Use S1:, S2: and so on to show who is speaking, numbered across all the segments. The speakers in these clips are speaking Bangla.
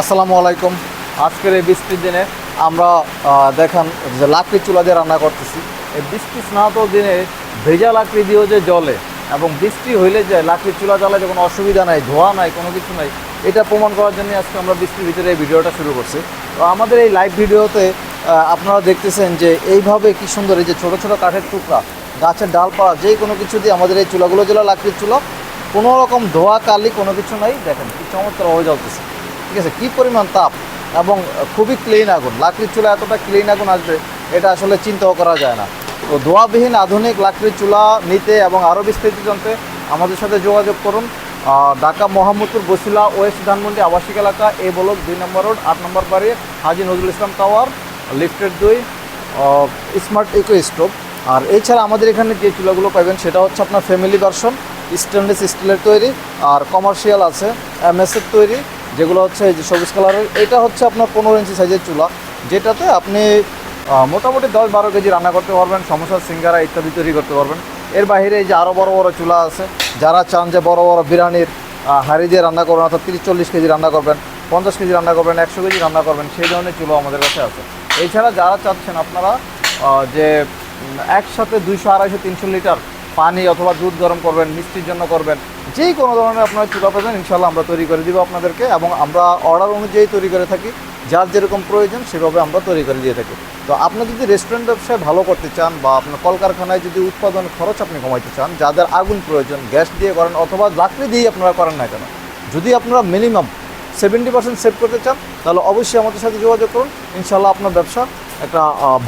S1: আসসালামু আলাইকুম। আজকের এই বৃষ্টির দিনে আমরা দেখান যে লাকড়ি চুলা দিয়ে রান্না করতেছি। এই বৃষ্টি স্নাত দিনে ভেজা লাকড়ি দিয়েও যে জলে এবং বৃষ্টি হইলে যে লাকড়ি চুলা জ্বালায় যখন অসুবিধা নাই, ধোয়া নাই, কোনো কিছু নাই, এটা প্রমাণ করার জন্য আজকে আমরা বৃষ্টির ভিতরে এই ভিডিওটা শুরু করছি। তো আমাদের এই লাইভ ভিডিওতে আপনারা দেখতেছেন যে এইভাবে কি সুন্দর এই যে ছোটো ছোটো কাঠের টুকরা, গাছের ডালপালা যে কোনো কিছু দিয়ে আমাদের এই চুলাগুলো যেগুলো লাকড়ির চুলা, কোনো রকম ধোয়া, কালি কোনো কিছু নাই। দেখেন কি চমৎকার হয়ে জ্বলতেছে। ঠিক আছে, কী পরিমাণ তাপ এবং খুবই ক্লিন আগুন, লাকড়ির চুলা এতটা ক্লিন আগুন আসবে, এটা আসলে চিন্তাও করা যায় না। তো ধোয়াবিহীন আধুনিক লাকড়ির চুলা নিতে এবং আরও বিস্তারিত জানতে আমাদের সাথে যোগাযোগ করুন। ঢাকা মোহাম্মদপুর বসিলা ওয়েস্ট ধানমন্ডি আবাসিক এলাকা, এ ব্লক দুই নম্বর রোড, আট নম্বর বাড়ি, হাজি নজরুল ইসলাম টাওয়ার লিফটেড দুই স্মার্ট ইকো স্টোভ। আর এছাড়া আমাদের এখানে যে চুলাগুলো পাবেন সেটা হচ্ছে আপনার ফ্যামিলি ভার্সন স্টেনলেস স্টিলের তৈরি, আর কমার্শিয়াল আছে এমএসের তৈরি যেগুলো হচ্ছে এই যে সবুজ কালারের, এটা হচ্ছে আপনার পনেরো ইঞ্চি সাইজের চুলা, যেটাতে আপনি মোটামুটি দশ বারো কেজি রান্না করতে পারবেন সমস্যা সিঙ্গারা ইত্যাদি তৈরি করতে পারবেন। এর বাইরে এই যে আরও বড় বড় চুলা আছে, যারা চান যে বড় বড় বিরিয়ানির হাঁড়ি দিয়ে রান্না করবেন, অর্থাৎ তিরিশ চল্লিশ কেজি রান্না করবেন, পঞ্চাশ কেজি রান্না করবেন, একশো কেজি রান্না করবেন, সেই ধরনের চুলো আমাদের কাছে আছে। এছাড়া যারা চাচ্ছেন আপনারা যে একসাথে দুইশো, আড়াইশো, তিনশো লিটার পানি অথবা দুধ গরম করবেন, মিষ্টির জন্য করবেন, যে কোনো ধরনের আপনারা চুলা পাবেন ইনশাল্লাহ আমরা তৈরি করে দিব আপনাদেরকে এবং আমরা অর্ডার অনুযায়ী তৈরি করে থাকি। যার যেরকম প্রয়োজন সেভাবে আমরা তৈরি করে দিয়ে থাকি। তো আপনি যদি রেস্টুরেন্ট ব্যবসায় ভালো করতে চান বা আপনার কলকারখানায় যদি উৎপাদন খরচ আপনি কমাইতে চান, যাদের আগুন প্রয়োজন, গ্যাস দিয়ে করেন অথবা লাকড়ি দিয়ে আপনারা করেন না কেন, যদি আপনারা মিনিমাম সেভেন্টি পার্সেন্ট সেভ করতে চান, তাহলে অবশ্যই আমাদের সাথে যোগাযোগ করুন। ইনশাল্লাহ আপনার ব্যবসা একটা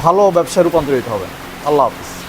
S1: ভালো ব্যবসায় রূপান্তরিত হবে। আল্লাহ হাফিজ।